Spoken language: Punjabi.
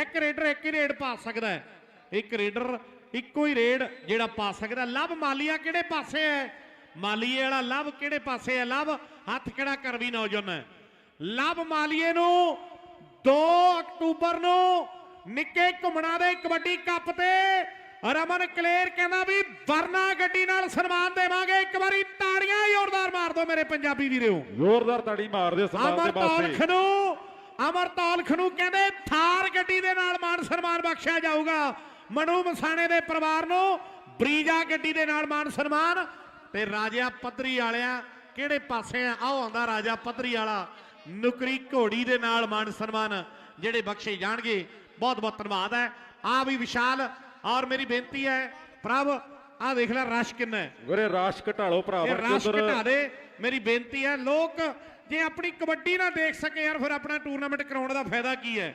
ਇੱਕ ਰੇਡਰ ਇੱਕ ਹੀ ਰੇਡ ਪਾ ਸਕਦਾ ਹੈ। ਇੱਕ ਰੇਡਰ ਇੱਕੋ ਹੀ ਰੇਡ ਜਿਹੜਾ ਪਾ ਸਕਦਾ। ਲਵ ਮਾਲੀਆ ਕਿਹੜੇ ਪਾਸੇ ਹੈ? ਮਾਲੀਏ ਵਾਲਾ ਲਵ ਕਿਹੜੇ ਪਾਸੇ ਹੈ? ਲਵ ਹੱਥ ਕਿਹੜਾ ਕਰ ਵੀ ਨੌਜਵਾਨ ਹੈ? ਲਵ ਮਾਲੀਏ ਨੂੰ 2 ਅਕਤੂਬਰ ਨੂੰ ਨਿੱਕੇ ਘੁੰਮਣਾ ਦੇ ਕਬੱਡੀ ਕੱਪ ਤੇ ਰਮਨ ਕਲੇਰ ਕਹਿੰਦਾ ਵੀ ਵਰਨਾ ਗੱਡੀ ਨਾਲ ਸਨਮਾਨ ਦੇਵਾਂਗੇ। ਇੱਕ ਵਾਰੀ ਤਾੜੀਆਂ ਜ਼ੋਰਦਾਰ ਮਾਰ ਦਿਓ ਮੇਰੇ ਪੰਜਾਬੀ ਵੀਰੋ। ਜ਼ੋਰਦਾਰ ਤਾੜੀ ਮਾਰਦੇ ਸਮਾਨ ਦੇ ਅਮਰ ਪਾਸੇ ਤੌਲਖ ਨੂੰ ਅਮਰ ਤੌਲਖ ਨੂੰ ਕਹਿੰਦੇ ਗੱਡੀ ਦੇ ਨਾਲ ਮਾਨ ਸਨਮਾਨ ਬਖਸ਼ਿਆ ਜਾਊਗਾ। ਮਨੂ ਮਸਾਣੇ ਦੇ ਪਰਿਵਾਰ ਨੂੰ ਬਰੀਜਾ ਗੱਡੀ ਦੇ ਨਾਲ ਮਾਨ ਸਨਮਾਨ। ਤੇ ਰਾਜਾ ਪੱਧਰੀ ਵਾਲਿਆ ਕਿਹੜੇ ਪਾਸੇ ਆ? ਆਓ ਆਉਂਦਾ ਰਾਜਾ ਪੱਧਰੀ ਵਾਲਾ। ਨੁਕਰੀ ਘੋੜੀ ਦੇ ਨਾਲ ਮਾਨ ਸਨਮਾਨ ਜਿਹੜੇ ਬਖਸ਼ੇ ਜਾਣਗੇ। ਬਹੁਤ ਬਹੁਤ ਧੰਨਵਾਦ ਹੈ। ਆ ਵੀ ਵਿਸ਼ਾਲ ਔਰ ਮੇਰੀ ਬੇਨਤੀ ਹੈ ਪ੍ਰਭ ਆ ਦੇਖ ਲੈ ਰਸ਼ ਕਿੰਨਾ ਹੈ। ਵੀਰੇ ਰਾਸ਼ ਘਟਾਲੋ ਭਰਾ ਇਹ ਰਸ਼ ਘਟਾ ਦੇ ਮੇਰੀ ਬੇਨਤੀ ਹੈ ਲੋਕ ਜੇ ਆਪਣੀ ਕਬੱਡੀ ਨਾ ਦੇਖ ਸਕੇ ਯਾਰ ਫਿਰ ਆਪਣਾ ਟੂਰਨਾਮੈਂਟ ਕਰਾਉਣ ਦਾ ਫਾਇਦਾ ਕੀ ਹੈ?